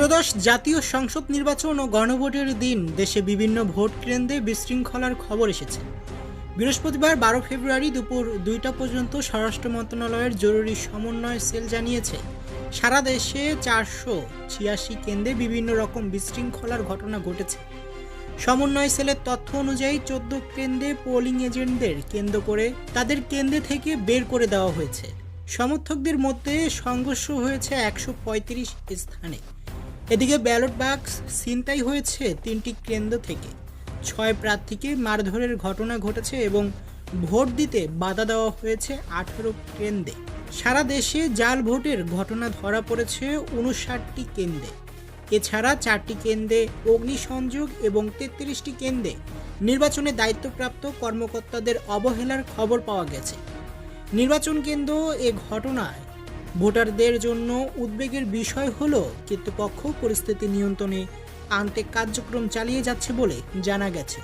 ত্রয়োদশ জাতীয় সংসদ নির্বাচন ও গণভোটের দিন দেশে বিভিন্ন ভোট কেন্দ্রে বিশৃঙ্খলার খবর এসেছে। বৃহস্পতিবার বারো ফেব্রুয়ারি দুপুর দুইটা পর্যন্ত স্বরাষ্ট্র মন্ত্রণালয়ের জরুরি সমন্বয় সেল জানিয়েছে। সারা দেশে চারশো ছিয়াশি কেন্দ্রে বিভিন্ন রকম বিশৃঙ্খলার ঘটনা ঘটেছে। সমন্বয় সেলের তথ্য অনুযায়ী চোদ্দ কেন্দ্রে পোলিং এজেন্টদের কেন্দ্র করে তাদের কেন্দ্রে থেকে বের করে দেওয়া হয়েছে। সমর্থকদের মধ্যে সংঘর্ষ হয়েছে একশো পঁয়ত্রিশ স্থানে। এদিকে ব্যালট বাক্স ছিনতাই হয়েছে তিনটি কেন্দ্র থেকে। ছয় প্রার্থীকে মারধরের ঘটনা ঘটেছে এবং ভোট দিতে বাধা দেওয়া হয়েছে আঠারো কেন্দ্রে। সারা দেশে জাল ভোটের ঘটনা ধরা পড়েছে উনষাটটি কেন্দ্রে। এছাড়া চারটি কেন্দ্রে অগ্নিসংযোগ এবং তেত্রিশটি কেন্দ্রে নির্বাচনে দায়িত্বপ্রাপ্ত কর্মকর্তাদের অবহেলার খবর পাওয়া গেছে। নির্বাচন কেন্দ্র এ ঘটনায় ভোটারদের জন্য উদ্বেগের বিষয় হল কর্তৃপক্ষ পরিস্থিতি নিয়ন্ত্রণে আনতে কার্যক্রম চালিয়ে যাচ্ছে বলে জানা গেছে।